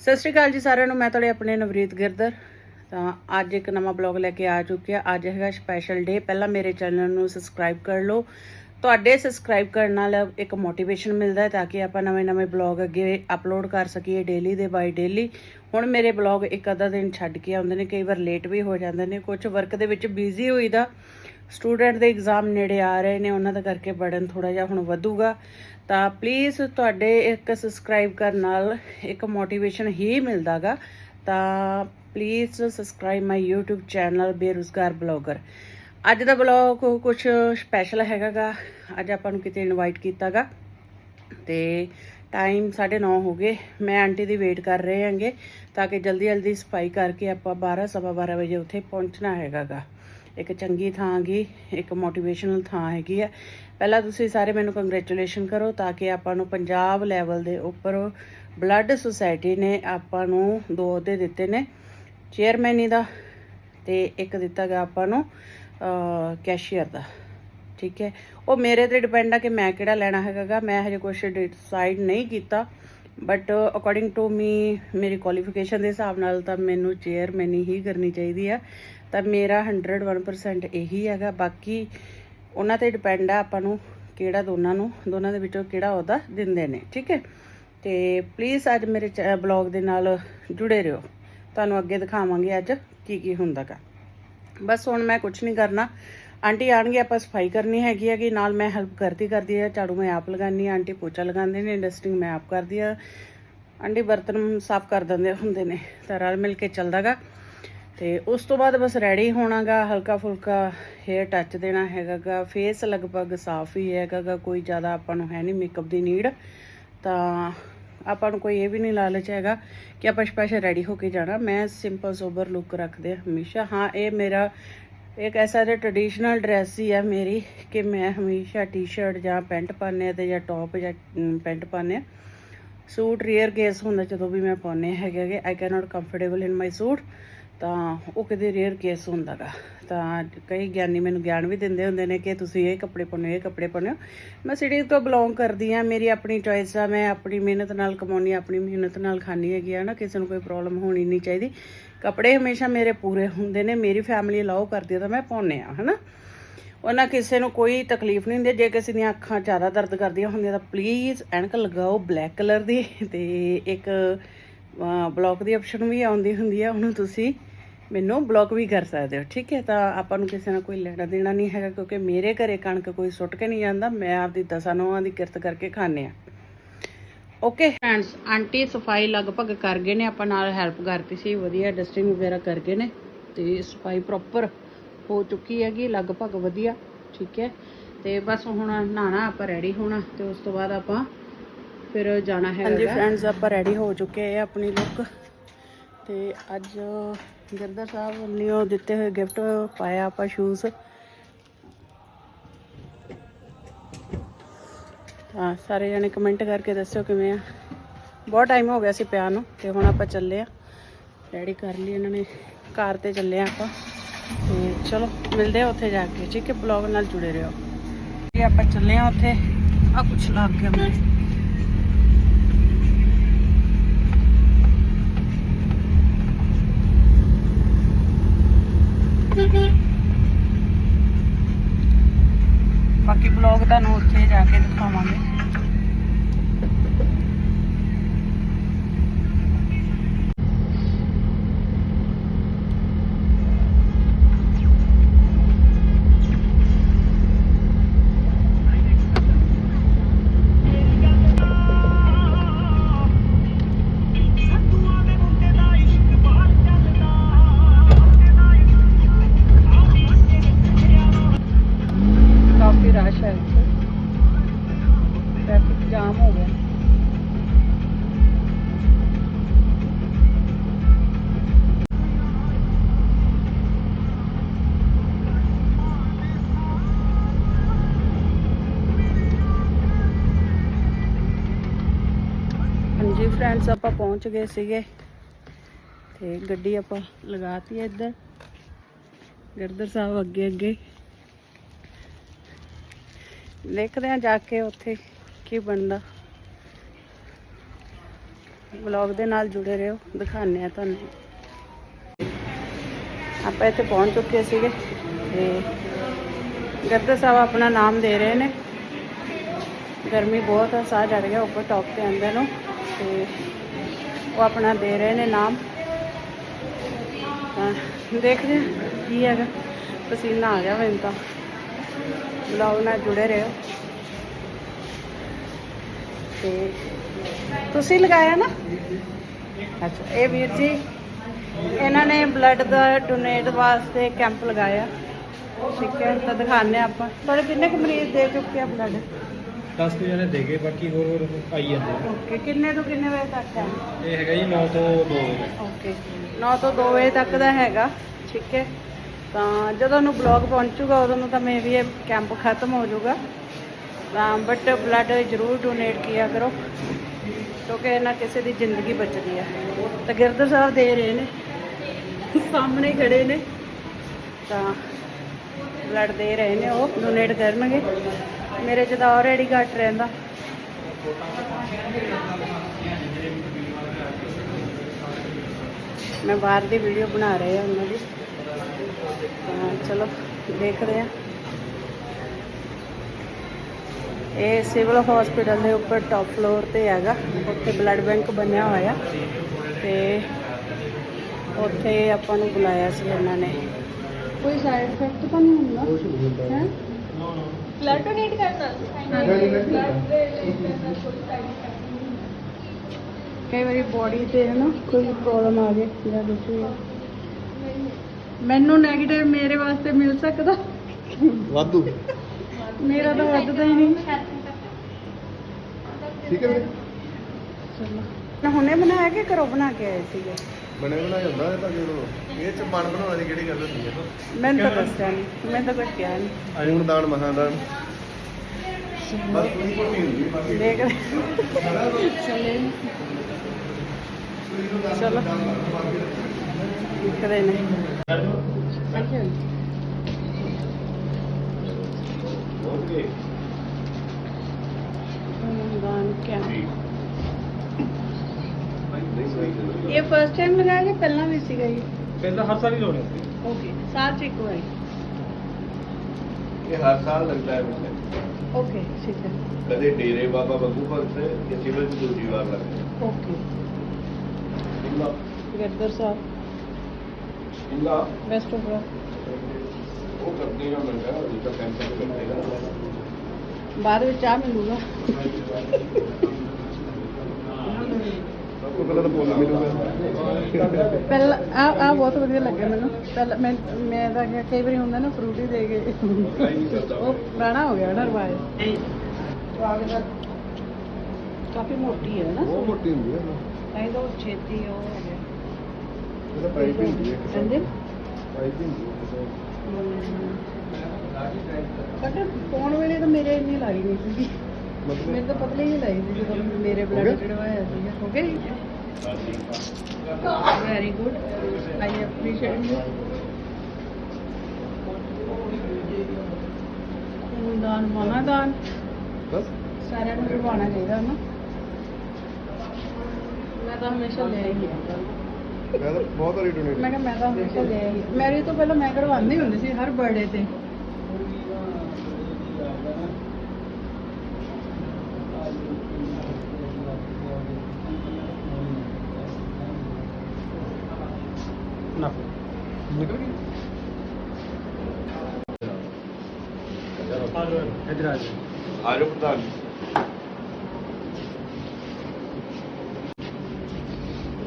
ਸਤਿ ਸ਼੍ਰੀ ਅਕਾਲ ਜੀ ਸਾਰਿਆਂ ਨੂੰ, ਮੈਂ ਤੁਹਾਡੇ ਆਪਣੇ ਨਵਰੀਤ ਗਿਰਦਰ ਤਾਂ ਅੱਜ ਇੱਕ ਨਵਾਂ ਬਲੌਗ ਲੈ ਕੇ ਆ ਚੁੱਕਿਆ। ਅੱਜ ਹੈਗਾ ਸਪੈਸ਼ਲ ਡੇ ਪਹਿਲਾਂ ਮੇਰੇ ਚੈਨਲ ਨੂੰ ਸਬਸਕ੍ਰਾਈਬ ਕਰ ਲਓ। ਤੁਹਾਡੇ ਸਬਸਕ੍ਰਾਈਬ ਕਰਨ ਨਾਲ ਇੱਕ ਮੋਟੀਵੇਸ਼ਨ ਮਿਲਦਾ ਹੈ ਤਾਂ ਕਿ ਆਪਾਂ ਨਵੇਂ-ਨਵੇਂ ਬਲੌਗ ਅੱਗੇ ਅਪਲੋਡ ਕਰ ਸਕੀਏ ਡੇਲੀ ਦੇ ਬਾਈ ਡੇਲੀ ਹੁਣ ਮੇਰੇ ਬਲੌਗ ਇੱਕ ਅੱਧਾ ਦਿਨ ਛੱਡ ਕੇ ਆਉਂਦੇ ਨੇ, ਕਈ ਵਾਰ ਲੇਟ ਵੀ ਹੋ ਜਾਂਦੇ ਨੇ। ਕੁਝ ਵਰਕ ਦੇ ਵਿੱਚ ਬਿਜ਼ੀ ਹੋਈਦਾ। ਸਟੂਡੈਂਟ ਦੇ ਐਗਜ਼ਾਮ ਨੇੜੇ ਆ ਰਹੇ ਨੇ, ਉਹਨਾਂ ਦਾ ਕਰਕੇ ਬਰਡਨ ਥੋੜਾ ਜਿਹਾ ਹੁਣ ਵਧੂਗਾ। ਤਾਂ ਪਲੀਜ਼ ਤੁਹਾਡੇ ਇੱਕ ਸਬਸਕ੍ਰਾਈਬ ਕਰਨ ਨਾਲ ਇੱਕ ਮੋਟੀਵੇਸ਼ਨ ਹੀ ਮਿਲਦਾਗਾ। ਤਾਂ please subscribe my YouTube channel ਬੇਰੁਜ਼ਗਾਰ ਬਲੌਗਰ ਅੱਜ ਦਾ ਬਲੌਗ ਕੁਝ ਸਪੈਸ਼ਲ ਹੈਗਾਗਾ। ਅੱਜ ਆਪਾਂ ਨੂੰ ਕਿਤੇ ਇਨਵਾਈਟ ਕੀਤਾਗਾ। ਤੇ ਟਾਈਮ 9:30 ਹੋ ਗਏ। ਮੈਂ ਆਂਟੀ ਦੀ ਵੇਟ ਕਰ ਰਹੇ ਹਾਂਗੇ। ਤਾਂ ਕਿ ਜਲਦੀ ਜਲਦੀ ਸਫ਼ਾਈ ਕਰਕੇ ਆਪਾਂ 12 ਸਵਾ 12 ਵਜੇ ਉੱਥੇ ਪਹੁੰਚਣਾ ਹੈਗਾਗਾ। ਇੱਕ ਚੰਗੀ ਥਾਂ ਗਈ ਇੱਕ ਮੋਟੀਵੇਸ਼ਨਲ ਥਾਂ ਹੈਗੀ ਆ। ਪਹਿਲਾਂ ਤੁਸੀਂ ਸਾਰੇ ਮੈਨੂੰ ਕੰਗ੍ਰੈਚੁਲੇਸ਼ਨ ਕਰੋ ਤਾਂ ਕਿ ਆਪਾਂ ਨੂੰ ਪੰਜਾਬ ਲੈਵਲ ਦੇ ਉੱਪਰ ਬਲੱਡ ਸੁਸਾਇਟੀ ਨੇ ਆਪਾਂ ਨੂੰ ਦੋ ਅਹੁਦੇ ਦਿੱਤੇ ਨੇ ਚੇਅਰਮੈਨੀ ਦਾ ਤੇ ਇੱਕ ਦਿੱਤਾ ਗਿਆ ਆਪਾਂ ਨੂੰ ਕੈਸ਼ੀਅਰ ਦਾ। ਠੀਕ ਹੈ? ਉਹ ਮੇਰੇ ਤੇ ਡਿਪੈਂਡ ਆ ਕਿ ਮੈਂ ਕਿਹੜਾ ਲੈਣਾ ਹੈਗਾਗਾ ਮੈਂ ਹਜੇ ਕੁਝ ਡਿਸਾਈਡ ਨਹੀਂ ਕੀਤਾ। ਬਟ ਅਕੋਰਡਿੰਗ ਟੂ ਮੀ ਮੇਰੀ ਕੁਆਲੀਫਿਕੇਸ਼ਨ ਦੇ ਹਿਸਾਬ ਨਾਲ ਤਾਂ ਮੈਨੂੰ ਚੇਅਰਮੈਨੀ ਹੀ ਕਰਨੀ ਚਾਹੀਦੀ ਆ। ਤਾਂ ਮੇਰਾ 101% ਇਹੀ ਹੈਗਾ। ਬਾਕੀ ਉਹਨਾਂ ਤੇ ਡਿਪੈਂਡ ਆ ਆਪਾਂ ਨੂੰ ਕਿਹੜਾ ਦੋਨਾਂ ਨੂੰ, ਦੋਨਾਂ ਦੇ ਵਿੱਚੋਂ ਕਿਹੜਾ ਅਹੁਦਾ ਦਿੰਦੇ ਨੇ। ਠੀਕ ਹੈ? ਤੇ ਪਲੀਜ਼ ਅੱਜ ਮੇਰੇ ਬਲੌਗ ਦੇ ਨਾਲ ਜੁੜੇ ਰਹੋ। ਤੁਹਾਨੂੰ ਅੱਗੇ ਦਿਖਾਵਾਂਗੇ ਅੱਜ ਕੀ ਕੀ ਹੁੰਦਾਗਾ ਬਸ ਹੁਣ ਮੈਂ ਕੁਝ ਨਹੀਂ ਕਰਨਾ। ਆਂਟੀ ਆਣਗੇ, ਆਪਾਂ ਸਫ਼ਾਈ ਕਰਨੀ ਹੈਗੀ ਹੈਗੀ ਨਾਲ ਮੈਂ ਹੈਲਪ ਕਰਦੀ ਕਰਦੀ ਆ, ਝਾੜੂ ਮੈਂ ਆਪ ਲਗਾਨੀ ਆ, ਆਂਟੀ ਪੋਚਾ ਲਗਾਉਂਦੇ ਨੇ ਡਸਟਿੰਗ ਮੈਂ ਆਪ ਕਰਦੀ ਆ। ਆਂਟੀ ਬਰਤਨ ਸਾਫ਼ ਕਰ ਦਿੰਦੇ ਹੁੰਦੇ ਨੇ, ਤਾਂ ਰਲ ਮਿਲ ਕੇ ਚੱਲਦਾਗਾ। ਤੇ ਉਸ ਤੋਂ ਬਾਅਦ ਬਸ ਰੈਡੀ ਹੋਣਾਗਾ, ਹਲਕਾ ਫੁਲਕਾ ਹੇਅਰ ਟੱਚ ਦੇਣਾ ਹੈਗਾਗਾ ਫੇਸ ਲਗਭਗ ਸਾਫ਼ ਹੀ ਹੈਗਾਗਾ, ਕੋਈ ਜ਼ਿਆਦਾ ਆਪਾਂ ਨੂੰ ਹੈ ਨਹੀਂ ਮੇਕਅਪ ਦੀ ਨੀਡ ਤਾਂ ਆਪਾਂ ਨੂੰ ਕੋਈ ਇਹ ਵੀ ਨਹੀਂ ਲਾਲਚ ਹੈਗਾ ਕਿ ਆਪਾਂ ਸਪੈਸ਼ਲ ਰੈਡੀ ਹੋ ਕੇ ਜਾਣਾ। ਮੈਂ ਸਿੰਪਲ ਸੋਬਰ ਲੁੱਕ ਰੱਖਦੇ ਹਮੇਸ਼ਾ। ਹਾਂ, ਇਹ ਮੇਰਾ ਇੱਕ ਐਸਾ ਜਿਹਾ ਟ੍ਰੈਡੀਸ਼ਨਲ ਡਰੈਸ ਹੀ ਆ ਮੇਰੀ ਕਿ ਮੈਂ ਹਮੇਸ਼ਾ ਟੀ-ਸ਼ਰਟ ਜਾਂ ਪੈਂਟ ਪਾਉਂਦੇ ਤੇ ਜਾਂ ਟੌਪ ਜਾਂ ਪੈਂਟ ਪਾਉਂਦੇ ਸੂਟ ਰੀਅਰ ਕੇਸ ਹੁੰਦਾ ਜਦੋਂ ਵੀ ਮੈਂ ਪਾਉਂਦੇ ਹੈਗੇ ਹੈਗੇ I can not comfortable in my suit ਤਾਂ ਉਹ ਕਿਤੇ ਰੇਅਰ ਕੇਸ ਹੁੰਦਾਗਾ। ਤਾਂ ਕਈ ਗਿਆਨੀ ਮੈਨੂੰ ਗਿਆਨ ਵੀ ਦਿੰਦੇ ਹੁੰਦੇ ਨੇ ਕਿ ਤੁਸੀਂ ਇਹ ਕੱਪੜੇ ਪਾਉਣੇ ਇਹ ਕੱਪੜੇ ਪਾਉਣੇ ਮੈਂ ਸਿਟੀ ਤੋਂ ਬਿਲੋਂਗ ਕਰਦੀ ਆ ਮੇਰੀ ਆਪਣੀ ਚੋਇਸ ਆ, ਮੈਂ ਆਪਣੀ ਮਿਹਨਤ ਨਾਲ ਕਮਾਉਣੀ ਆਪਣੀ ਮਿਹਨਤ ਨਾਲ ਖਾਣੀ ਹੈਗੀ ਆ ਨਾ ਕਿਸੇ ਨੂੰ ਕੋਈ ਪ੍ਰੋਬਲਮ ਹੋਣੀ ਨਹੀਂ ਚਾਹੀਦੀ। ਕੱਪੜੇ ਹਮੇਸ਼ਾ ਮੇਰੇ ਪੂਰੇ ਹੁੰਦੇ ਨੇ, ਮੇਰੀ ਫੈਮਿਲੀ ਅਲਾਉ ਕਰਦੀ ਹੈ ਤਾਂ ਮੈਂ ਪਾਉਣੇ ਆ, ਹਨਾ? ਉਹਨਾਂ ਕਿਸੇ ਨੂੰ ਕੋਈ ਤਕਲੀਫ ਨਹੀਂ ਹੁੰਦੀ, ਜੇ ਕਿਸੇ ਦੀਆਂ ਅੱਖਾਂ ਜ਼ਿਆਦਾ ਦਰਦ ਕਰਦੀਆਂ ਹੁੰਦੀਆਂ ਤਾਂ ਪਲੀਜ਼ ਐਨਕ ਲਗਾਓ ਬਲੈਕ ਕਲਰ ਦੀ ਤੇ ਇੱਕ ਬਲੌਕ ਦੀ ਆਪਸ਼ਨ ਵੀ ਆਉਂਦੀ ਹੁੰਦੀ ਹੈ ਉਹਨੂੰ ਤੁਸੀਂ ਮੈਨੂੰ ਬਲੌਕ ਵੀ ਕਰ ਸਕਦੇ ਹੋ, ਠੀਕ ਹੈ? ਤਾਂ ਆਪਾਂ ਨੂੰ ਕਿਸੇ ਨਾਲ ਕੋਈ ਲੈਣਾ ਦੇਣਾ ਨਹੀਂ ਹੈਗਾ, ਕਿਉਂਕਿ ਮੇਰੇ ਘਰੇ ਕਣਕ ਕੋਈ ਸੁੱਟ ਕੇ ਨਹੀਂ ਜਾਂਦਾ, ਮੈਂ ਆਪਦੀ ਦਸਾਂ ਨੋਆਂ ਦੀ ਕਿਰਤ ਕਰਕੇ ਖਾਂਦੇ ਆ। ਓਕੇ ਫਰੈਂਡਸ ਆਂਟੀ ਸਫ਼ਾਈ ਲਗਭਗ ਕਰ ਗਏ ਨੇ ਆਪਾਂ ਨਾਲ ਹੈਲਪ ਕਰਤੀ ਸੀ ਵਧੀਆ ਡਸਟਿੰਗ ਵਗੈਰਾ ਕਰ ਗਏ ਨੇ ਤੇ ਸਫ਼ਾਈ ਪ੍ਰੋਪਰ ਹੋ ਚੁੱਕੀ ਹੈਗੀ ਲਗਭਗ ਵਧੀਆ ਠੀਕ ਹੈ। ਤੇ ਬਸ ਹੁਣ ਨਹਾਣਾ ਆਪਾਂ ਰੈਡੀ ਹੋਣਾ ਤੇ ਉਸ ਤੋਂ ਬਾਅਦ ਆਪਾਂ ਫਿਰ ਜਾਣਾ ਹੈ ਹਾਂਜੀ ਫਰੈਂਡਸ ਆਪਾਂ ਰੈਡੀ ਹੋ ਚੁੱਕੇ ਆ ਆਪਣੀ ਲੁੱਕ ਤੇ ਅੱਜ ਗਿਰਦਰ ਸਾਹਿਬ ਵੱਲੋਂ ਦਿੱਤੇ ਹੋਏ ਗਿਫਟ ਪਾਇਆ ਆਪਾਂ ਸ਼ੂਜ਼ ਤਾਂ ਸਾਰੇ ਜਣੇ ਕਮੈਂਟ ਕਰਕੇ ਦੱਸਿਓ ਕਿਵੇਂ ਆ। ਬਹੁਤ ਟਾਈਮ ਹੋ ਗਿਆ ਸੀ ਪਿਆ ਨੂੰ, ਤੇ ਹੁਣ ਆਪਾਂ ਚੱਲੇ ਆ। ਰੈਡੀ ਕਰ ਲਈ ਇਹਨਾਂ ਨੇ, ਕਾਰ ਤੇ ਚੱਲੇ ਆ ਆਪਾਂ। ਤੇ ਚਲੋ, ਮਿਲਦੇ ਆ ਉੱਥੇ ਜਾ ਕੇ, ਠੀਕ ਹੈ? ਬਲੌਗ ਨਾਲ ਜੁੜੇ ਰਹੋ। ਜੀ ਆਪਾਂ ਚੱਲੇ ਆ ਉੱਥੇ। ਆ ਕੁਛ ਲੱਗ ਗਿਆ ਮੈਨੂੰ। ਬਾਕੀ ਬਲੌਗ ਤੁਹਾਨੂੰ ਉੱਥੇ ਜਾ ਕੇ ਦਿਖਾਵਾਂਗੇ। ਹਾਂਜੀ ਫਰੈਂਡਸ ਆਪਾਂ ਪਹੁੰਚ ਗਏ ਸੀਗੇ। ਤੇ ਗੱਡੀ ਆਪਾਂ ਲਗਾਤੀ ਹੈ ਇੱਧਰ। ਗਿਰਦਰ ਸਾਹਿਬ ਅੱਗੇ ਅੱਗੇ। ਦੇਖਦੇ ਆ ਜਾ ਕੇ ਉੱਥੇ ਕੀ ਬਣਦਾ। ਵਲੌਗ ਦੇ ਨਾਲ ਜੁੜੇ ਰਹੋ, ਦਿਖਾਉਂਦੇ ਆ ਤੁਹਾਨੂੰ। ਆਪਾਂ ਇੱਥੇ ਪਹੁੰਚ ਚੁੱਕੇ ਸੀਗੇ। ਤੇ ਗਰਦਰ ਸਾਹਿਬ ਆਪਣਾ ਨਾਮ ਦੇ ਰਹੇ ਨੇ। ਗਰਮੀ ਬਹੁਤ ਆ, ਸਾਹ ਚੜ ਗਿਆ, ਉੱਪਰ ਟੌਪ ਤੇ ਆਂਦੇ ਨੂੰ। ਤੇ ਉਹ ਆਪਣਾ ਦੇ ਰਹੇ ਨੇ ਨਾਮ। ਦੇਖਦੇ ਹਾਂ ਕੀ ਹੈਗਾ। ਪਸੀਨਾ ਆ ਗਿਆ ਮੈਨੂੰ ਤਾਂ। ਬਲੌਗ ਨਾਲ ਜੁੜੇ ਰਹੋ। ਤੇ ਤੁਸੀਂ ਲਗਾਇਆ ਨਾ? ਅੱਛਾ, ਇਹ ਵੀਰ ਜੀ, ਇਹਨਾਂ ਨੇ ਬਲੱਡ ਦਾ ਡੋਨੇਟ ਵਾਸਤੇ ਕੈਂਪ ਲਗਾਇਆ। ਠੀਕ ਹੈ, ਤਾਂ ਦਿਖਾਣੇ ਆਪਾਂ। ਤੁਹਾਡੇ ਕਿੰਨੇ ਕੁ ਮਰੀਜ਼ ਦੇ ਚੁੱਕੇ ਆ ਬਲੱਡ 10 ਕੁ ਜਣੇ ਦੇ ਗਏ ਬਾਕੀ ਹੋਰ ਹੋਰ ਆਈ ਜਾਂਦੇ ਆ। ਓਕੇ ਕਿੰਨੇ ਤੋਂ ਕਿੰਨੇ ਵਜੇ ਤੱਕ ਹੈ? ਇਹ ਹੈਗਾ ਜੀ 9 ਤੋਂ 2 ਵਜੇ ਓਕੇ 9 ਤੋਂ 2 ਵਜੇ ਤੱਕ ਦਾ ਹੈਗਾ ਠੀਕ ਹੈ। ਤਾਂ ਜਦੋਂ ਨੂੰ ਬਲੌਗ ਪਹੁੰਚੂਗਾ ਉਦੋਂ ਨੂੰ ਤਾਂ ਮੇ ਵੀ ਇਹ ਕੈਂਪ ਖਤਮ ਹੋ ਜਾਊਗਾ। ਤਾਂ ਬਟ ਬਲੱਡ ਜ਼ਰੂਰ ਡੋਨੇਟ ਕੀਆ ਕਰੋ ਕਿਉਂਕਿ ਇਹਨਾਂ ਕਿਸੇ ਦੀ ਜ਼ਿੰਦਗੀ ਬਚਦੀ ਹੈ ਤਾਂ ਗਿਰਦਰ ਸਾਹਿਬ ਦੇ ਰਹੇ ਨੇ ਸਾਹਮਣੇ ਖੜੇ ਨੇ। ਤਾਂ ਬਲੱਡ ਦੇ ਰਹੇ ਨੇ ਉਹ ਡੋਨੇਟ ਕਰਨਗੇ। ਮੇਰੇ ਚ ਤਾਂ ਆਲਰੇਡੀ ਘੱਟ ਰਹਿੰਦਾ। ਮੈਂ ਬਾਹਰ ਦੀ ਵੀਡੀਓ ਬਣਾ ਰਹੇ ਆ ਉਹਨਾਂ ਦੀ। ਤਾਂ ਚਲੋ ਦੇਖਦੇ ਆ ਇਹ ਸਿਵਲ ਹਸਪੀਟਲ ਦੇ ਉੱਪਰ ਟਾਪ ਫਲੋਰ ਤੇ ਹੈਗਾ। ਉੱਥੇ ਬਲੱਡ ਬੈਂਕ ਬਣਿਆ ਹੋਇਆ। ਤੇ ਉੱਥੇ ਆਪਾਂ ਨੂੰ ਬੁਲਾਇਆ ਸੀ ਇਹਨਾਂ ਨੇ। ਕੋਈ ਸਾਈਡ ਇਫੈਕਟ ਤਾਂ ਨਹੀਂ ਹੁੰਦਾ। ਹੈ? ਕਰਨਾ। ਕਈ ਵਾਰੀ ਬੋਡੀ ਤੇ ਹੈ ਨਾ ਕੋਈ ਪ੍ਰੋਬਲਮ ਆ ਜੇ ਜਾਂ ਕੁਝ। ਮੈਨੂੰ 네ਗੇਟਿਵ ਮੇਰੇ ਵਾਸਤੇ ਮਿਲ ਸਕਦਾ? ਵਾਧੂ। ਮੇਰਾ ਤਾਂ ਵੱਧਦਾ ਹੀ ਨਹੀਂ। ਠੀਕ ਹੈ ਵੀਰੇ। ਚਲੋ। ਨਾ ਹੁਣੇ ਬਣਾਇਆ ਕਿ ਘਰੋਂ ਬਣਾ ਕੇ ਆਏ ਸੀਗੇ? ਬਣੇ ਬਣਾਇਆ ਹੁੰਦਾ ਇਹ ਤਾਂ ਜਦੋਂ ਇਹ ਚ ਮਨ ਬਣਾਉਣ ਦੀ ਕਿਹੜੀ ਗੱਲ ਹੁੰਦੀ ਹੈ? ਮੈਨੂੰ ਤਾਂ ਦੱਸਿਆ ਨਹੀਂ ਮੈਂ ਤਾਂ ਕੁਝ ਕਿਹਾ ਨਹੀਂ। ਖੂਨ ਦਾਨ ਮਹਾਂ ਦਾਨ ਬਸ ਕੋਈ ਕੋਈ ਹੁੰਦੀ ਹੈ ਬਾਕੀ। ਦੇਖ। ਚਲੋ। ਕਦੇ ਨਹੀਂ। ਹਾਂਜੀ ਦਾਨ ਕਿਆ? ਇਹ ਫਸਟ ਟਾਈਮ ਲਗਾਇਆ ਕਿ ਪਹਿਲਾਂ ਵੀ ਸੀਗਾ ਜੀ। ਪਹਿਲਾਂ ਹਰ ਸਾਲ ਹੀ ਲਾਉਣੇ ਓਕੇ ਸਾਲ ਚ ਇੱਕ ਵਾਰੀ। ਇਹ ਹਰ ਸਾਲ ਲੱਗਦਾ ਹੈ ਵੈਸੇ ਓਕੇ ਠੀਕ ਹੈ। ਕਦੇ ਡੇਰੇ ਬਾਬਾ ਬੱਬੂ ਭਗਤ ਜਾਂ ਸਿਵਲ ਚ ਦੂਜੀ ਵਾਰ ਲੱਗਦਾ ਹੈ। ਓਕੇ ਇੰਨਾ ਗਿਰਦਰ ਸਾਹਿਬ। ਬੈਸਟ ਆਫ ਲੱਕ ਉਹ ਕਰਦੇ ਨਾ ਮੰਗਾ ਜਿੱਦਾਂ ਕੈਂਸਰ ਕਰਦੇ ਨਾ ਬਾਅਦ ਵਿੱਚ ਚਾਹ ਮਿਲੂਗਾ। ਉਹ ਕਹਿੰਦਾ ਤਾਂ ਬੋਲ ਮਿਲੂਗਾ ਪਹਿਲਾਂ ਆ ਆ ਬਹੁਤ ਵਧੀਆ ਲੱਗਿਆ ਮੈਨੂੰ। ਪਹਿਲਾਂ ਮੈਂ ਮੈਂ ਤਾਂ ਕਿਹਾ ਕਈ ਵਾਰੀ ਹੁੰਦਾ ਨਾ ਫਰੂਟ ਹੀ ਦੇ ਗਏ ਉਹ ਪੁਰਾਣਾ ਹੋ ਗਿਆ ਨਾ ਰਵਾਜ ਕਾਫੀ ਮੋਟੀ ਹੈ ਨਾ। ਬਹੁਤ ਮੋਟੀ ਹੁੰਦੀ ਹੈ ਇਹ ਤਾਂ ਉਹ ਛੇਤੀ ਉਹ ਹੋ ਗਿਆ। ਇਹਦਾ ਪਾਈਪ ਹੁੰਦੀ ਹੈ ਕਹਿੰਦੇ ਪਾਈਪ ਹੁੰਦੀ ਹੈ ਬਟ ਪਾਉਣ ਵੇਲੇ ਤਾਂ ਮੇਰੇ ਇੰਨੀ ਲਾਈ ਨਹੀਂ ਸੀਗੀ। ਮੇਰੇ ਤਾਂ ਪਤਲੀ ਹੀ ਲਾਈ ਸੀ ਜਦੋਂ ਮੇਰੇ ਬਲੱਡ? ਚੜਵਾਇਆ ਸੀਗਾ। ਹੋ ਗਿਆ very good I appreciate you ਖੂਨਦਾਨ ਮਹਾਦਾਨ ਬਸ ਸਾਰਿਆਂ ਨੂੰ ਕਰਵਾਉਣਾ ਚਾਹੀਦਾ ਨਾ ਮੈਂ ਤਾਂ ਹਮੇਸ਼ਾ ਲੈ ਹੀ ਆ ਮੈਂ ਤਾਂ ਬਹੁਤ ਵਾਰੀ ਡੋਨੇਟ ਮੈਂ ਕਿਹਾ ਮੈਂ ਤਾਂ ਹਮੇਸ਼ਾ ਲੈ ਹੀ ਮੈਰੀ ਤੋਂ ਪਹਿਲਾਂ ਮੈਂ ਕਰਵਾਉਂਦੀ ਹੁੰਦੀ ਸੀ ਹਰ ਬਰਥਡੇ ਤੇ ਨਾ ਨਿਕਲ ਗਈ ਆ ਜਾਓ ਇੱਧਰ ਆ ਜਾਓ ਆ ਜਾਓ ਪ੍ਰਧਾਨ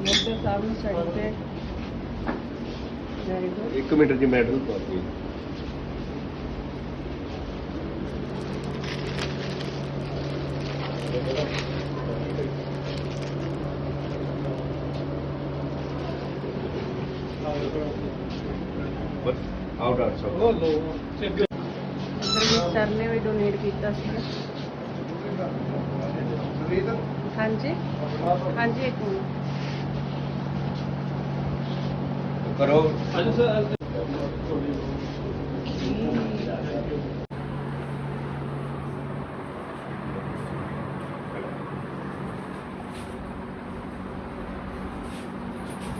ਮੇਰੇ ਸਾਹਿਬ ਨੂੰ ਸਾਈਡ ਤੇ ਵੈਰੀ ਗੁੱਡ ਇੱਕ ਮਿੰਟ ਜੀ ਮੈਡਲ ਪਾ ਦਿਓ ਬਸ ਆਊਟ ਆਊਟ ਸਭ ਉਹ ਲੋ ਸਿੱਧੇ ਸਰ ਨੇ ਵੀ ਡੋਨੇਟ ਕੀਤਾ ਸੀ। ਹਾਂਜੀ। ਹਾਂਜੀ ਇੱਕ ਮਿੰਟ। ਕਰੋ। ਅੱਜ ਸਰ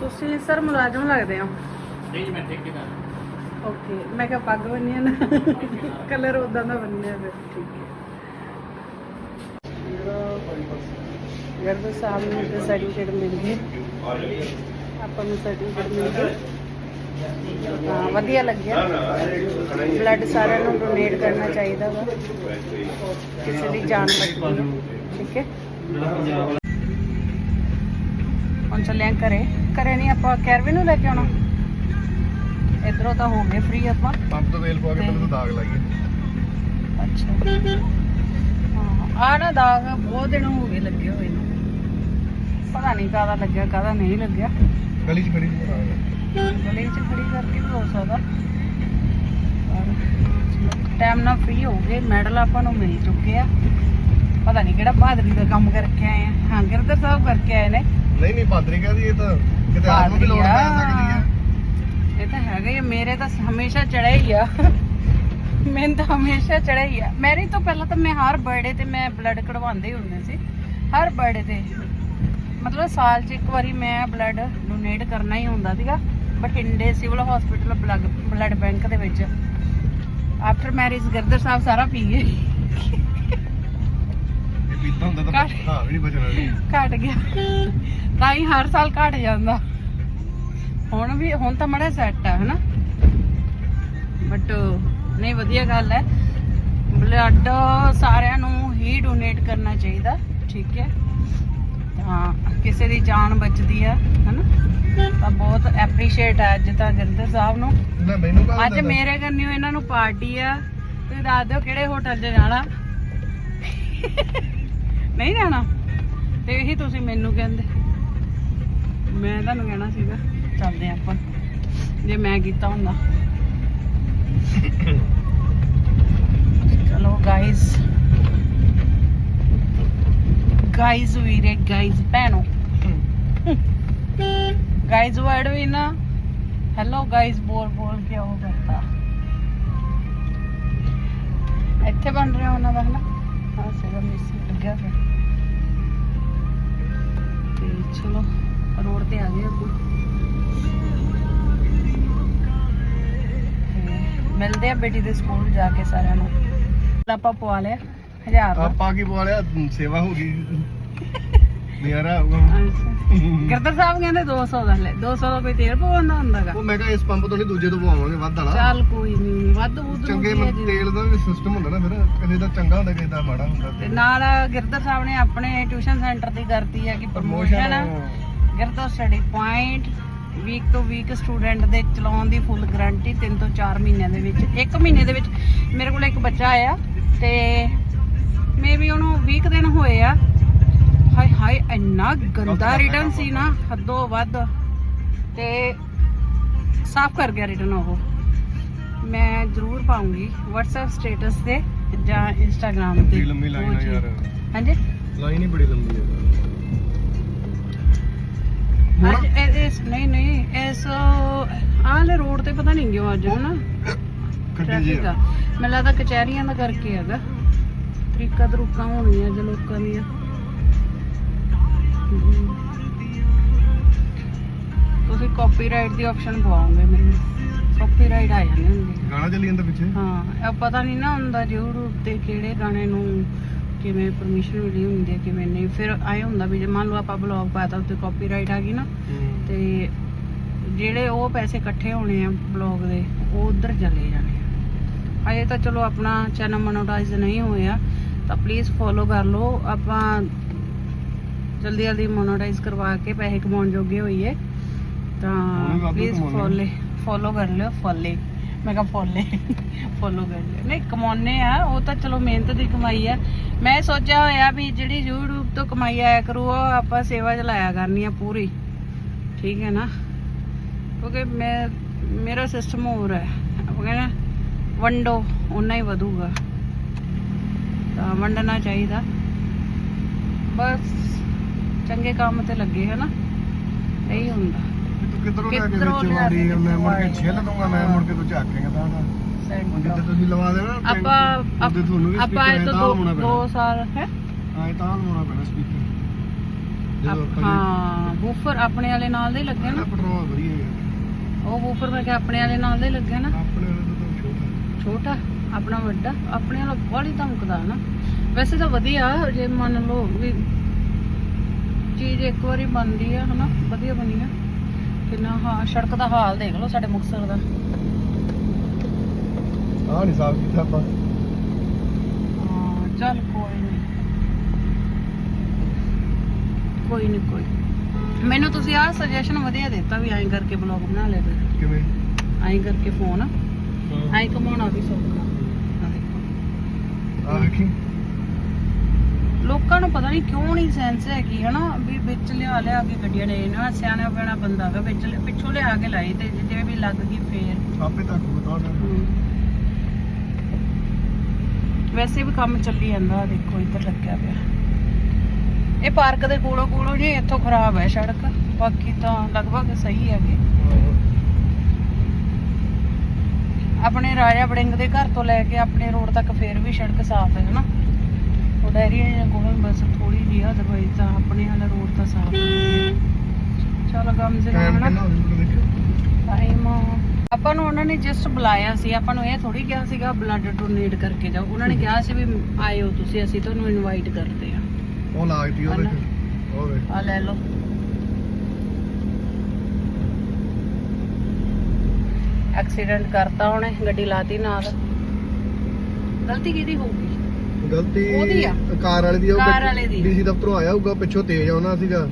ਤੁਸੀਂ ਸਰ ਮੁਲਾਜ਼ਮ ਲੱਗਦੇ ਹੋ। ਨਹੀਂ ਜੀ ਮੈਂ ਠੇਕੇਦਾਰ ਓਕੇ ਮੈਂ ਕਿਹਾ ਪੱਗ ਬੰਨੀ ਹੈ ਨਾ। ਕਲਰ ਉਦਾਂ ਦਾ ਬੰਨਿਆ ਫਿਰ ਠੀਕ ਹੈ। ਗਰਭ ਸਾਹਿਬ ਨੂੰ ਤੇ ਸਰਟੀਫਿਕੇਟ ਮਿਲ ਗਈ। ਆਪਾਂ ਨੂੰ ਸਰਟੀਫਿਕੇਟ ਮਿਲ ਗਿਆ ਹਾਂ ਵਧੀਆ ਲੱਗਿਆ। ਬਲੱਡ ਸਾਰਿਆਂ ਨੂੰ ਡੋਨੇਟ ਕਰਨਾ ਚਾਹੀਦਾ ਵਾ। ਕਿਸੇ ਦੀ ਜਾਨ ਬਚਦੀ ਹੈ ਠੀਕ ਹੈ। ਹੁਣ ਚੱਲੇ ਆਂ ਘਰੇ। ਘਰੇ ਨਹੀਂ ਆਪਾਂ ਕੈਰਵੀ ਨੂੰ ਲੈ ਕੇ ਆਉਣਾ। ਇਧਰੋਂ ਤਾਂ ਹੋ ਗਏ ਫ੍ਰੀ ਆਪਾਂ। ਪੰਪ ਤੋਂ ਵੇਲ ਪਵਾ ਕੇ ਪਹਿਲਾਂ ਤਾਂ ਦਾਗ ਲਾਈਏ। ਅੱਛਾ। ਆ ਨਾ ਦਾਗ ਬਹੁਤ ਦਿਨ ਹੋ ਗਏ ਲੱਗੇ ਹੋਏ ਨੇ। ਪਤਾ ਨਹੀਂ ਕਾਹਦਾ ਲੱਗਿਆ ਕਾਹਦਾ ਨਹੀਂ ਲੱਗਿਆ। ਗਲੀ 'ਚ ਖੜੀ ਗਲੀ 'ਚ ਖੜੀ ਕਰਕੇ ਵੀ ਹੋ ਸਕਦਾ। ਟਾਈਮ ਨਾਲ ਫ੍ਰੀ ਹੋ ਗਏ। ਮੈਡਲ ਆਪਾਂ ਨੂੰ ਮਿਲ ਚੁੱਕੇ ਆ। ਪਤਾ ਨਹੀਂ ਕਿਹੜਾ ਬਹਾਦਰੀ ਦਾ ਕੰਮ ਕਰਕੇ ਆਏ ਆ। ਹਾਂ ਗਿਰਦਰ ਸਾਹਿਬ ਕਰਕੇ ਆਏ ਨੇ। ਨਹੀਂ ਨਹੀਂ ਪਾਦਰੀ ਕਹਦੀ ਇਹ ਤਾਂ ਕਿਤੇ ਆਪ ਨੂੰ ਵੀ ਲੋੜ ਪੈ ਸਕਦੀ ਹੈ ਇਹ ਤਾਂ ਹੈਗਾ ਹੀ ਆ, ਮੇਰੇ ਤਾਂ ਹਮੇਸ਼ਾ ਚੜਿਆ ਹੀ ਆ। ਮੈਨੂੰ ਤਾਂ ਹਮੇਸ਼ਾ ਚੜਿਆ ਹੀ ਆ। ਮੈਰੀ ਤੋਂ ਪਹਿਲਾਂ ਤਾਂ ਮੈਂ ਹਰ ਬਰਥਡੇ ਤੇ ਮੈਂ ਬਲੱਡ ਕਢਵਾਉਂਦੇ ਹੀ ਹੁੰਦੇ ਸੀ। ਹਰ ਬਰਥਡੇ ਤੇ। ਮਤਲਬ ਸਾਲ 'ਚ ਇੱਕ ਵਾਰੀ ਮੈਂ ਬਲੱਡ ਡੋਨੇਟ ਕਰਨਾ ਹੀ ਹੁੰਦਾ ਸੀਗਾ। ਬਠਿੰਡੇ ਸਿਵਲ ਹਸਪੀਟਲ ਬਲੱਡ ਬੈਂਕ ਦੇ ਵਿੱਚ। ਆਫਟਰ ਮੈਰਿਜ ਗਰਦਰ ਸਾਹਿਬ ਸਾਰਾ ਪੀ ਗਏ। ਪੀਤਾ ਹੁੰਦਾ ਤਾਂ ਘੱਟ। ਹਾਂ ਵੀ ਨਹੀਂ ਬਚਣਾ ਸੀ। ਘਟ ਗਿਆ। ਤਾਂ ਹੀ ਹਰ ਸਾਲ ਘਟ ਜਾਂਦਾ। ਹੁਣ ਵੀ ਹੁਣ ਤਾਂ ਮੜਾ ਸੈੱਟ ਆ ਹਨਾ? ਬਟ ਨਹੀਂ ਵਧੀਆ ਗੱਲ ਹੈ। ਬਲੱਡ ਸਾਰਿਆਂ ਨੂੰ ਹੀ ਡੋਨੇਟ ਕਰਨਾ ਚਾਹੀਦਾ ਠੀਕ ਹੈ? ਤਾਂ ਕਿਸੇ ਦੀ ਜਾਨ ਬਚਦੀ ਆ ਹਨਾ? ਤਾਂ ਬਹੁਤ ਐਪਰੀਸ਼ੀਏਟ ਹੈ ਅੱਜ ਤਾਂ ਗਿਰਦਰ ਸਾਹਿਬ ਨੂੰ। ਨਾ ਮੈਨੂੰ ਕਹਾਂ ਅੱਜ ਮੇਰੇ ਕੰਨਿਓ ਇਹਨਾਂ ਨੂੰ ਪਾਰਟੀ ਆ। ਤੁਸੀਂ ਦੱਸ ਦਿਓ ਕਿਹੜੇ ਹੋਟਲ 'ਚ ਜਾਣਾ? ਨਹੀਂ ਜਾਣਾ ਤੇ ਇਹੀ ਤੁਸੀਂ ਮੈਨੂੰ ਕਹਿੰਦੇ। ਮੈਂ ਤੁਹਾਨੂੰ ਕਹਿਣਾ ਸੀਗਾ, ਚੱਲਦੇ ਹਾਂ ਆਪਾਂ। ਜੇ ਮੈਂ ਕੀਤਾ ਹੁੰਦਾ। ਚਲੋ ਗਾਇਸ ਗਾਇਸ ਵੀਰੇ ਗਾਇਸ ਭੈਣੋ। ਗਾਇਸ ਵਰਡ ਵੀ ਨਾ। ਹੈਲੋ ਗਾਇਸ ਬੋਲ ਬੋਲ ਕੇ ਉਹ ਕਰਤਾ। ਇੱਥੇ ਬਣ ਰਿਹਾ ਉਹਨਾਂ ਦਾ, ਹਨਾ? ਹਾਂ ਸਿਰ ਮਿਸ ਲੱਗਿਆ ਫਿਰ ਤੇ ਚਲੋ, ਰੋਡ ਤੇ ਆ ਗਏ ਆਪਾਂ ਮਿਲਦੇ ਆ ਬੇਟੀ ਦੇ ਸਕੂਲ ਜਾ ਕੇ ਸਾਰਿਆਂ ਨੂੰ। ਆਪਾਂ ਪਵਾ ਲਿਆ, ਹਜ਼ਾਰ ਦਾ। ਆਪਾਂ ਕੀ ਬੋਲਿਆ ਸੇਵਾ ਹੋ ਗਈ। ਮੇਰਾ ਗਿਰਦਰ ਸਾਹਿਬ ਕਹਿੰਦੇ 200 ਦਾ ਲੈ 200 ਦਾ ਕੋਈ ਤੇਲ ਪਵਾਉਂਦਾ ਹੁੰਦਾਗਾ ਉਹ ਮੈਂ ਕਿਹਾ ਇਸ ਪੰਪ ਤੋਂ ਨਹੀਂ ਦੂਜੇ ਤੋਂ ਪਵਾਵਾਂਗੇ ਵੱਧ ਵਾਲਾ। ਚੱਲ ਕੋਈ ਨਹੀਂ ਵੱਧ ਬੁੱਧ ਚੰਗੇ ਮਤ ਤੇਲ ਦਾ ਵੀ ਸਿਸਟਮ ਹੁੰਦਾ ਨਾ ਫਿਰ ਕਿਸੇ ਦਾ ਚੰਗਾ ਹੁੰਦਾ ਕਿਸੇ ਦਾ ਮਾੜਾ ਹੁੰਦਾ ਤੇ ਨਾਲ ਗਿਰਦਰ ਸਾਹਿਬ ਨੇ ਆਪਣੇ ਟਿਊਸ਼ਨ ਸੈਂਟਰ ਦੀ ਕਰਤੀ ਹੈ ਕਿ ਪ੍ਰਮੋਸ਼ਨ ਗਿਰਦਰ ਸਟੱਡੀ ਪੁਆਇੰਟ ਵੀਕ ਤੋਂ ਵੀਕ ਸਟੂਡੈਂਟ ਦੇ ਚਲਾਉਣ ਦੀ ਫੁੱਲ ਗਾਰੰਟੀ 3 ਤੋਂ 4 ਮਹੀਨਿਆਂ ਦੇ ਵਿੱਚ। 1 ਮਹੀਨੇ ਦੇ ਵਿੱਚ ਮੇਰੇ ਕੋਲ ਇੱਕ ਬੱਚਾ ਆਇਆ ਤੇ ਮੇਬੀ ਉਹਨੂੰ 20 ਦਿਨ ਹੋਏ ਆ। ਹਾਏ ਹਾਏ ਇੰਨਾ ਗੰਦਾ ਰਿਟਰਨ ਸੀ ਨਾ ਹੱਦੋਂ ਵੱਧ। ਤੇ ਸਾਫ਼ ਕਰ ਗਿਆ ਰਿਟਰਨ ਉਹ। ਮੈਂ ਜ਼ਰੂਰ ਪਾਉਂਗੀ WhatsApp ਸਟੇਟਸ ਤੇ ਜਾਂ Instagram ਤੇ। ਬੜੀ ਲੰਮੀ ਲਾਈਨ ਆ। ਯਾਰ। ਹਾਂਜੀ? ਲਾਈਨ ਹੀ ਬੜੀ ਲੰਮੀ ਹੈ ਅੱਜ ਇਸ ਨਹੀਂ ਨਹੀਂ ਇਸ ਆਲੇ ਰੋਡ ਤੇ ਪਤਾ ਨਹੀਂ ਕਿਉਂ ਅੱਜ ਹਨਾ ਟ੍ਰੈਫਿਕ ਆ। ਮੈਨੂੰ ਲੱਗਦਾ ਕਚਹਿਰੀਆਂ ਦਾ ਕਰਕੇ ਹੈਗਾ। ਤਰੀਕਾ ਤਰੁਕਾ ਹੋਣੀਆਂ ਜੇ ਲੋਕਾਂ ਦੀਆਂ। ਤੁਸੀਂ ਕਾਪੀਰਾਈਟ ਦੀ ਆਪਸ਼ਨ ਪਵਾਓਗੇ ਮੈਨੂੰ ਕਾਪੀਰਾਈਟ ਆ ਜਾਂਦੇ ਹੁੰਦੇ ਗਾਣਾ ਚੱਲੀ ਜਾਂਦਾ ਪਿੱਛੇ? ਹਾਂ ਇਹ ਪਤਾ ਨਹੀਂ ਨਾ ਹੁੰਦਾ YouTube ਤੇ ਕਿਹੜੇ ਗਾਣੇ ਨੂੰ ਕਿਵੇਂ ਪਰਮਿਸ਼ਨ ਮਿਲੀ ਹੁੰਦੀ ਹੈ ਕਿਵੇਂ ਨਹੀਂ। ਫਿਰ ਆਏ ਹੁੰਦਾ ਵੀ ਜੇ ਮੰਨ ਲਓ ਆਪਾਂ ਬਲੌਗ ਪਾਤਾ ਉੱਤੇ ਕਾਪੀਰਾਈਟ ਆ ਗਈ ਨਾ ਤੇ ਜਿਹੜੇ ਉਹ ਪੈਸੇ ਇਕੱਠੇ ਹੋਣੇ ਆ ਬਲੌਗ ਦੇ ਉਹ ਉਧਰ ਚਲੇ ਜਾਣੇ ਆ। ਅਜੇ ਤਾਂ ਚਲੋ ਆਪਣਾ ਚੈਨਲ ਮੋਨੋਟਾਈਜ਼ ਨਹੀਂ ਹੋਇਆ ਤਾਂ ਪਲੀਜ਼ ਫੋਲੋ ਕਰ ਲਓ। ਆਪਾਂ ਜਲਦੀ ਜਲਦੀ ਮੋਨੋਟਾਈਜ਼ ਕਰਵਾ ਕੇ ਪੈਸੇ ਕਮਾਉਣ ਜੋਗੇ ਹੋਈਏ ਤਾਂ ਪਲੀਜ਼ ਫੋਲੇ ਫੋਲੋ ਕਰ ਲਿਓ ਫੋਲੇ ਮੈਂ ਕਿਹਾ ਫੋਲੇ ਫੋਲੋ ਕਰ ਲਿਓ। ਨਹੀਂ ਕਮਾਉਨੇ ਆ ਉਹ ਤਾਂ ਚਲੋ ਮਿਹਨਤ ਦੀ ਕਮਾਈ ਆ। ਮੈਂ ਸੋਚਿਆ ਹੋਇਆ ਵੀ ਜਿਹੜੀ YouTube ਤੋਂ ਕਮਾਈ ਆਇਆ ਕਰੂ ਉਹ ਆਪਾਂ ਸੇਵਾ ਚ ਲਾਇਆ ਕਰਨੀ ਆ ਪੂਰੀ। ਠੀਕ ਹੈ ਨਾ? ਕਿਉਂਕਿ ਮੈਂ ਮੇਰਾ ਸਿਸਟਮ ਹੋਰ ਹੈ। ਉਹ ਕਹਿੰਦਾ ਵੰਡੋ ਉਨਾ ਹੀ ਵਧੂਗਾ। ਤਾਂ ਵੰਡਣਾ ਚਾਹੀਦਾ। ਬਸ। ਚੰਗੇ ਕੰਮ ਤੇ ਲੱਗੇ ਹੈ ਨਾ ਇਹੀ ਹੁੰਦਾ। ਤੂੰ ਕਿੱਧਰੋਂ ਲੈ ਕੇ ਕਿੱਧਰੋਂ ਵਿੱਚ ਲਿਆ ਕੇ ਵਾੜੀ ਮੈਂ ਮੁੜ ਕੇ ਵਾੜੀ। ਛਿੱਲ ਦੂੰਗਾ ਮੈਂ ਮੁੜ ਕੇ ਤੂੰ ਝਾਕੇਗਾ ਤਾਂ ਨਾ ਹੁਣ ਜਿੱਥੇ ਤੁਸੀਂ ਲਵਾ ਦੇਣਾ ਨਾ ਆਪਾਂ ਉੱਥੇ ਤੁਹਾਨੂੰ ਵੀ ਆਪਾਂ ਇਹ speaker ਤੋਂ ਤਾਂ ਦੋ ਹੋਣਾ ਦੋ ਪੈਣਾ। ਸਾਲ ਹੈ? ਹਾਂ ਇਹ ਤਾਂ ਹੋਣਾ ਪੈਣਾ ਸਪੀਕਰ ਜਦੋਂ ਆਪਾਂ ਹਾਂ ਬੂਫਰ ਆਪਣੇ ਵਾਲੇ ਨਾਲ ਦੇ ਹੀ ਲੱਗੇ ਨਾ। ਪੈਟਰੋਲ ਵਧੀਆ ਹੈ ਉਹ ਬੂਫਰ ਮੈਂ ਕਿਹਾ ਆਪਣੇ ਵਾਲੇ ਨਾਲ ਦੇ ਲੱਗੇ ਨਾ। ਆਪਣੇ ਵਾਲੇ ਤੋਂ ਤਾਂ ਛੋਟਾ। ਛੋਟਾ ਆਪਣਾ ਵੱਡਾ ਆਪਣੇ ਵਾਲਾ ਬੜੀ ਧਮਕਦਾ ਨਾ। ਵੈਸੇ ਤਾਂ ਵਧੀਆ ਜੇ ਮੰਨ ਲਓ ਵੀ ਚੀਜ਼ ਇੱਕ ਵਾਰੀ ਬਣਦੀ ਆ ਹਨਾ? ਵਧੀਆ ਬਣੀ ਆ। ਕਿੰਨਾ ਹਾਂ ਸੜਕ ਦਾ ਹਾਲ ਦੇਖ ਲਓ ਸਾਡੇ ਮੁਕਤਸਰ ਦਾ। ਆਹ ਨਹੀਂ ਸਾਫ਼ ਕੀਤਾ ਆਪਾਂ। ਹਾਂ ਚੱਲ ਕੋਈ ਨਹੀਂ ਕੋਈ ਨਹੀਂ ਕੋਈ। ਮੈਨੂੰ ਤੁਸੀਂ ਆਹ ਸੁਜੈਸ਼ਨ ਵਧੀਆ ਦਿੱਤਾ ਵੀ ਐਂ ਕਰਕੇ ਬਲੌਗ ਬਣਾ ਲਿਆ ਕਰ। ਕਿਵੇਂ? ਐਂ ਕਰਕੇ ਫੋਨ ਐਂ ਘਮਾਉਣਾ ਵੀ ਸੌਖਾ। ਆਹ ਦੇਖੋ। ਆ ਵੇਖੀ ਲੋਕਾਂ ਨੂੰ ਪਤਾ ਨਹੀਂ ਕਿਉਂ ਨਹੀਂ ਸੈਂਸ ਹੈਗੀ ਹਨਾ? ਵੀ ਵਿੱਚ ਲਿਆ ਲਿਆ ਕੇ ਗੱਡੀਆਂ ਨੇ ਨਾ ਸਿਆਣਾ ਪੈਣਾ ਬੰਦਾ ਹੈਗਾ ਵਿੱਚ ਲਿ- ਪਿੱਛੋਂ ਲਿਆ ਕੇ ਲਾਈ ਤੇ ਜਿਵੇਂ ਵੀ ਲੱਗ ਗਈ ਫੇਰ। ਆਪੇ ਤੱਕ ਬਤਾ ਵੈਸੇ ਵੀ ਕੰਮ ਚੱਲੀ ਜਾਂਦਾ ਆਹ ਦੇਖੋ ਇੱਧਰ ਲੱਗਿਆ ਪਿਆ। ਇਹ ਪਾਰਕ ਦੇ ਕੋਲੋਂ ਕੋਲੋਂ ਜੀ ਇੱਥੋਂ ਖਰਾਬ ਹੈ ਸੜਕ। ਬਾਕੀ ਤਾਂ ਲਗਭਗ ਸਹੀ ਹੈਗੇ। ਆਪਣੇ ਰਾਜਾ ਬੜਿੰਗ ਦੇ ਘਰ ਤੋਂ ਲੈ ਕੇ ਆਪਣੇ ਰੋਡ ਤੱਕ ਫੇਰ ਵੀ ਸੜਕ ਸਾਫ਼ ਹੈ ਹਨਾ? ਉਹ ਡੈਰੀ ਜਾਂ ਕੋਲ ਬਸ ਥੋੜੀ ਜਿਹੀ ਅਦਰਵਾਈਜ਼ ਤਾਂ ਆਪਣੇ ਵਾਲਾ ਰੋਡ ਤਾਂ ਸਾਫ਼ ਹੈ। ਚਲੋ ਕੰਮ ਸੇ ਟਾਈਮ ਕੰਮ ਕਿੰਨਾ ਹੋ ਟਾਈਮ ਆਪਾਂ ਨੂੰ ਉਹਨਾਂ ਨੇ ਜਸਟ ਬੁਲਾਇਆ ਸੀ ਆਪਾਂ ਨੂੰ ਇਹ ਥੋੜੀ ਕਿਹਾ ਸੀਗਾ ਬਲੱਡ ਡੋਨੇਟ ਕਰਕੇ ਜਾਓ। ਉਹਨਾਂ ਨੇ ਕਿਹਾ ਸੀ ਵੀ ਆਇਓ ਤੁਸੀਂ ਅਸੀਂ ਤੁਹਾਨੂੰ ਇਨਵਾਈਟ ਕਰਦੇ ਆ ਉਹ ਲੱਗਦੀ ਉਹ ਹਨਾ? ਦੇਖ ਉਹ ਵੇਖ। ਆ ਲੈ ਲਓ। ਐਕਸੀਡੈਂਟ ਕਰਤਾ ਉਹਨੇ ਗੱਡੀ ਲਾਤੀ ਨਾਲ। ਗਲਤੀ ਕਿਹਦੀ ਹੋਊਗੀ? ਗਲਤੀ ਉਹਦੀ ਆ। ਕਾਰ ਵਾਲੇ ਦੀ ਆ, ਉਹ ਕਾਰ ਵਾਲੇ ਦੀ। ਡੀਸੀ ਦਫ਼ਤਰੋਂ ਆਇਆ ਹੋਊਗਾ ਪਿੱਛੋਂ ਤੇਜ਼ ਆਉਣਾ ਸੀਗਾ।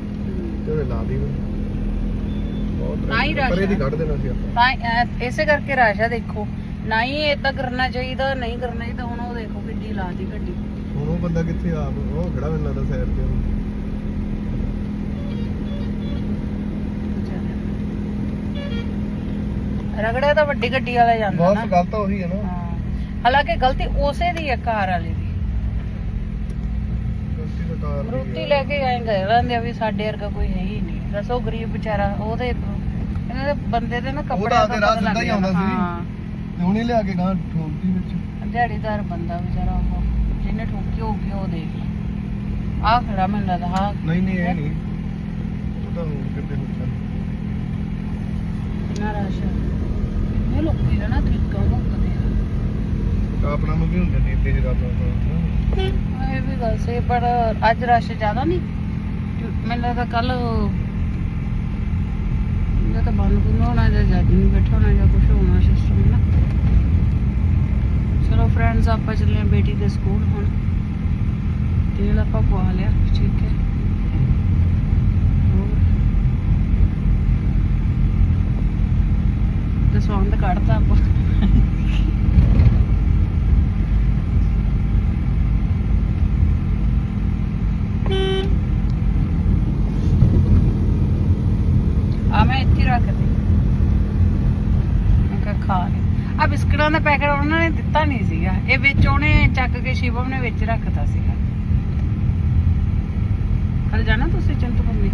ਤੇ ਉਹਨੇ ਲਾ ਦੀ ਬਹੁਤ ਨਾ ਹੀ ਰਸ਼ ਪਰ ਇਹਦੀ ਆ। ਕੱਢ ਦੇਣਾ ਸੀ ਆਪਾਂ। ਤਾਂ ਇਸੇ ਕਰਕੇ ਰਾਸ਼ਾ ਦੇਖੋ। ਨਾ ਹੀ ਇਦਾਂ ਕਰਨਾ ਚਾਹੀਦਾ ਨਹੀਂ ਕਰਨਾ ਚਾਹੀਦਾ ਹੁਣ ਉਹ ਦੇਖੋ ਕਿੱਡੀ ਲਾਤੀ ਗੱਡੀ। ਹੁਣ ਉਹ ਬੰਦਾ ਕਿੱਥੇ ਆ? ਉਹ ਖੜਾ ਮੈਨੂੰ ਲੱਗਦਾ ਸਾਈਡ ਤੇ ਹੁਣ। ਰਗੜਿਆ ਤਾਂ ਵੱਡੀ ਗੱਡੀ ਵਾਲਾ ਜਾਂਦਾ ਨਾ। ਬਹੁਤ ਗੱਲ ਤਾਂ ਉਹੀ ਹੈ ਨਾ। ਹਾਂ। ਹਾਲਾਂਕਿ ਗਲਤੀ ਉਸੇ ਦੀ ਹੈ ਕਾਰ ਵਾਲੇ ਦੀ। ਤਾਂ ਆ। ਲੈ ਕੇ ਆਏ ਗਏ ਰਹਿੰਦੇ ਆ ਵੀ ਸਾਡੇ ਵਰਗਾ ਕੋਈ ਹੈ ਹੀ ਨਹੀਂ। ਦੱਸੋ ਗਰੀਬ ਵਿਚਾਰਾ ਉਹਦੇ ਇਹਨਾਂ ਦੇ ਬੰਦੇ ਦੇ ਨਾ ਉਹਦਾ ਕੱਪੜਿਆਂ ਆਪਦੇ ਰਾਹ ਸਿੱਧਾ ਹੀ ਆਉਂਦਾ ਸੀ। ਤੇ ਉਹਨੇ ਲਿਆ ਕੇ ਗਾਂ ਠੋਕਦੀ ਵਿੱਚ। ਦਿਹਾੜੀਦਾਰ ਬੰਦਾ ਵਿਚਾਰਾ ਉਹ ਜਿਹਨੇ ਠੋਕੀ ਹੋਊਗੀ ਉਹ ਦੇਖ ਆ ਖੜਾ ਮੈਨੂੰ ਲੱਗਦਾ ਹਾਂ ਨਹੀਂ ਨਹੀਂ ਇਹ ਨਹੀਂ। ਉਹ ਤਾਂ ਹੋਰ ਕਿਤੇ ਹੋ ਸਕਦਾ ਨਾ ਰਾਸ਼ਾ ਇਹ ਲੋਕੀ ਦਾ ਨਾ ਤਰੀਕਾ ਮੁੱਕਦੇ ਆ। ਆਪਣਾ ਨੂੰ ਵੀ ਹੁੰਦਾ ਨੀਤੇ ਜਿਹੜਾ ਆਪਣਾ ਹਾਂ, ਇਹ ਵੀ ਗੱਲ ਸਹੀ, ਪਰ ਅੱਜ ਰਸ਼ ਜ਼ਿਆਦਾ ਨਹੀਂ ਮੈਨੂੰ ਲੱਗਦਾ ਕੱਲ ਜਾਂ ਤਾਂ ਬੰਦ ਬੰਦ ਹੋਣਾ, ਜਾਂ ਜੱਜ ਨਹੀਂ ਬੈਠਾ ਹੋਣਾ, ਜਾਂ ਕੁਝ ਹੋਣਾ ਸਿਸਟਮ ਨਾ ਚਲੋ ਫਰੈਂਡਸ ਆਪਾਂ ਚੱਲੇ ਬੇਟੀ ਦੇ ਸਕੂਲ ਹੁਣ। ਤੇਲ ਆਪਾਂ ਪਵਾ ਲਿਆ, ਠੀਕ ਹੈ। ਹੋਰ? ਦਸਵੰਦ ਕੱਢਤਾ ਆਪਾਂ ਆ ਮੈਂ ਇੱਥੇ ਰੱਖ ਦੇ ਮੈਂ ਕਿਹਾ ਖਾ ਲੈ ਬਿਸਕਟਾਂ ਦਾ ਪੈਕਟ ਉਹਨਾਂ ਨੇ ਦਿੱਤਾ ਨਹੀਂ ਸੀਗਾ। ਇਹ ਵਿੱਚ ਉਹਨੇ ਚੱਕ ਕੇ ਸ਼ਿਵਮ ਨੇ ਵਿੱਚ ਰੱਖਤਾ ਸੀਗਾ। ਕੱਲ ਜਾਣਾ ਤੁਸੀਂ ਚਿੰਤਪੁਰਨੀ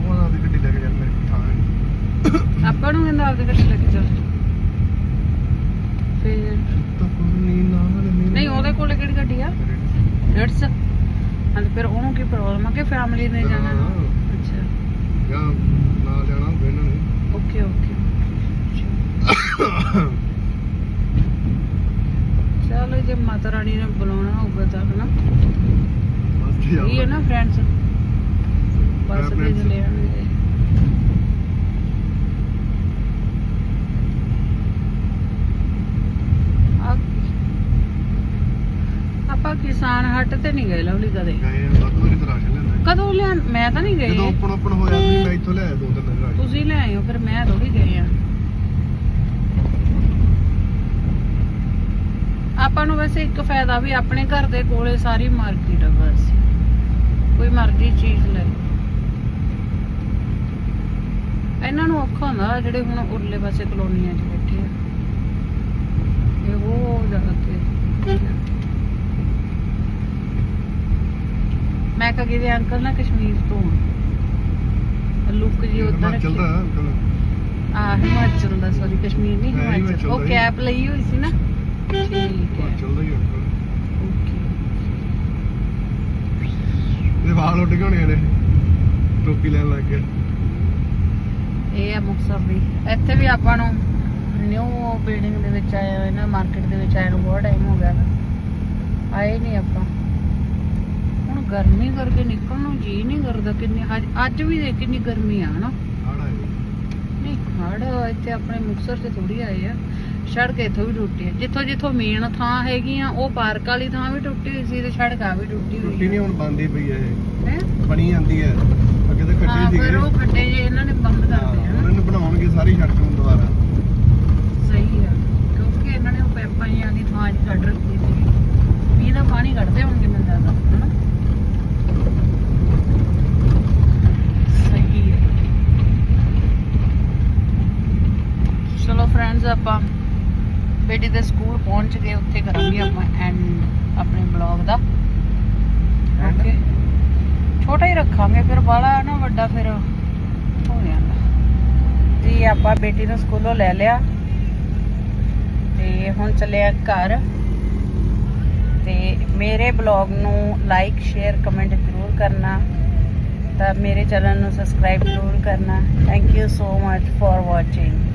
ਉਹਨਾਂ ਦੀ ਗੱਡੀ ਲੈ ਕੇ ਜਾਂਦੇ ਥਾਂ ਨਹੀਂ। ਆਪਾਂ ਨੂੰ ਕਹਿੰਦਾ ਆਪਦੇ ਗੱਡੀ ਲੈ ਕੇ ਚੱਲ ਫਿਰ ਤਾਂ ਕੋਈ ਨਹੀਂ ਨਾਲ ਨਹੀਂ ਨਹੀਂ ਉਹਦੇ ਕੋਲ ਕਿਹੜੀ ਗੱਡੀ ਆ? ਰੈਡਸ ਹਾਂ ਤੇ ਫਿਰ ਉਹਨੂੰ ਕੀ ਪ੍ਰੋਬਲਮ ਆ ਕਿ ਫੈਮਿਲੀ ਨੇ ਜਾਣਾ? ਹਾਂ। ਅੱਛਾ ਜਾਂ ਨਾਲ ਜਾਣਾ ਹੋਵੇ ਇਹਨਾਂ ਨੇ ਓਕੇ ਓਕੇ ਚਲੋ ਜੇ ਮਾਤਾ ਰਾਣੀ ਨੇ ਬੁਲਾਉਣਾ ਹੋਊਗਾ ਤਾਂ ਹਨਾ? ਇਹ ਹੈ ਨਾ ਫਰੈਂਡਸ ਬਸ Friends. ਚਲੇ ਆਣਗੇ ਆਪਾਂ ਕਿਸਾਨ ਹੱਟ ਤੇ ਨਹੀਂ ਗਏ ਲਵਲੀ ਕਦੇ? ਗਏ ਵੱਧ ਵਾਰੀ ਤਾਂ ਰਾਸ਼ਨ ਲੈਂਦਾ ਕਦੋਂ ਲਿਆ ਮੈਂ ਤਾਂ ਨਹੀਂ ਜਦੋਂ ਗਈ ਓਪਨ ਓਪਨ ਹੋਇਆ ਸੀ ਮੈਂ ਇੱਥੋਂ ਲਿਆਇਆ ਦੋ ਤਿੰਨ ਦਿਨ ਰਾਸ਼ਨ ਤੁਸੀਂ ਲੈ ਆਏ ਹੋ ਫਿਰ ਮੈਂ ਥੋੜੀ ਗਏ ਆ। ਆਪਾਂ ਨੂੰ ਵੈਸੇ ਇੱਕ ਫਾਇਦਾ ਵੀ ਆਪਣੇ ਘਰ ਦੇ ਕੋਲੇ ਸਾਰੀ ਮਾਰਕੀਟ ਆ ਬਸ। ਕੋਈ ਮਰਜ਼ੀ ਚੀਜ਼ ਲੈ। ਇਹਨਾਂ ਨੂੰ ਔਖਾ ਹੁੰਦਾ ਜਿਹੜੇ ਹੁਣ ਉਰਲੇ ਪਾਸੇ ਕਲੋਨੀਆਂ 'ਚ ਬੈਠੇ ਆ। ਇਹ ਉਹ ਜਗ੍ਹਾ ਤੇ ਮੈਂ ਕਹੀ ਦੇ ਅੰਕਲ ਨਾ ਕਸ਼ਮੀਰ ਤੋਂ ਲੁੱਕ ਜੀ ਉਧਰ ਹਿਮਾਚਲ ਦਾ ਅੰਕਲ? ਆ ਹਿਮਾਚਲ ਦਾ ਸੌਰੀ ਕਸ਼ਮੀਰ ਨਹੀਂ ਹਿਮਾਚਲ। ਉਹ। ਕੈਪ ਲਈ ਹੋਈ ਸੀ ਨਾ। ਠੀਕ ਹੈ ਹਿਮਾਚਲ ਦਾ ਹੀ ਅੰਕਲ ਓਕੇ ਇਹ ਵਾਲ ਉੱਡ ਗਏ ਹੋਣੇ ਨੇ ਟੋਪੀ ਲੈਣ ਲੱਗ ਗਿਆ ਇਹ ਹੈ ਮੁਕਤਸਰ ਦੀ। ਇੱਥੇ ਵੀ ਆਪਾਂ ਨੂੰ ਨਿਊ ਬਿਲਡਿੰਗ ਦੇ ਵਿੱਚ ਆਏ ਹੋਏ ਨਾ ਮਾਰਕੀਟ ਦੇ ਵਿੱਚ ਆਏ ਨੂੰ ਬਹੁਤ ਟਾਈਮ ਹੋ ਗਿਆ ਨਾ। ਆਏ ਨਹੀਂ ਆਪਾਂ। ਹੁਣ ਗਰਮੀ ਕਰਕੇ ਨਿਕਲਣ ਨੂੰ ਜੀ ਨਹੀਂ ਕਰਦਾ ਕਿੰਨੀ ਅੱਜ- ਅੱਜ ਵੀ ਦੇਖ ਕਿੰਨੀ ਗਰਮੀ ਆ ਹਨਾ। ਆੜਾ ਨਹੀਂ ਹੜ ਇੱਥੇ ਆਪਣੇ ਮੁਕਤਸਰ 'ਚ ਥੋੜੀ ਆਏ ਆ। ਸੜਕ ਇੱਥੋਂ ਵੀ ਟੁੱਟੀ ਹੈ। ਜਿੱਥੋਂ ਜਿੱਥੋਂ ਮੇਨ ਥਾਂ ਹੈਗੀਆਂ ਉਹ ਪਾਰਕ ਵਾਲੀ ਥਾਂ ਵੀ ਟੁੱਟੀ ਹੋਈ ਸੀ ਤੇ ਸੜਕ ਆ ਵੀ ਟੁੱਟੀ ਟੁੱਟੀ ਹੋਈ ਨਹੀਂ ਹੁਣ ਬੰਦ ਪਈ ਹੈ ਇਹ। ਹੈ? ਬਣੀ ਜਾਂਦੀ ਹੈ। ਅੱਗੇ ਤਾਂ ਫਿਰ ਸੀਗੇ। ਉਹ ਖੱਡੇ ਜੇ ਇਹਨਾਂ ਨੇ ਬੰਦ ਕਰ ਹਾਂ, ਦਿੱਤੇ ਉਹਨਾਂ ਹਨ ਨੂੰ ਬਣਾਉਣਗੇ ਸਾਰੀ ਸੜਕ ਨੂੰ ਦੁਬਾਰਾ। ਸਹੀ ਆ ਕਿਉਂਕਿ ਇਹਨਾਂ ਨੇ ਉਹ ਪੈਪਾਂ ਜਿਹੀਆਂ ਦੀ ਥਾਂ 'ਚ ਕੱਢ ਰੱਖੀ ਸੀ। ਮੀਂਹ ਦਾ ਪਾਣੀ ਕੱਢਦੇ ਹੋਣਗੇ ਮੈਨੂੰ ਲੱਗਦਾ ਹਨਾ? ਸਹੀ ਹੈ ਚਲੋ ਫਰੈਂਡਸ ਆਪਾਂ ਬੇਟੀ ਦੇ ਸਕੂਲ ਪਹੁੰਚ ਗਏ ਉੱਥੇ ਕਰਾਂਗੇ ਆਪਾਂ ਐਂਡ ਆਪਣੇ ਬਲੌਗ ਦਾ। ਓਕੇ। ਛੋਟਾ ਹੀ ਰੱਖਾਂਗੇ ਫਿਰ ਬਾਹਲਾ ਨਾ ਵੱਡਾ ਫਿਰ ਹੋ ਜਾਂਦਾ। ਜੀ ਆਪਾਂ ਬੇਟੀ ਨੂੰ ਸਕੂਲੋਂ ਲੈ ਲਿਆ। ਤੇ ਹੁਣ ਚੱਲੇ ਆ ਘਰ। ਤੇ ਮੇਰੇ ਬਲੌਗ ਨੂੰ ਲਾਈਕ ਸ਼ੇਅਰ ਕਮੈਂਟ ਜ਼ਰੂਰ ਕਰਨਾ। ਤਾਂ ਮੇਰੇ ਚੈਨਲ ਨੂੰ ਸਬਸਕ੍ਰਾਈਬ ਜ਼ਰੂਰ ਕਰਨਾ। Thank you so much for watching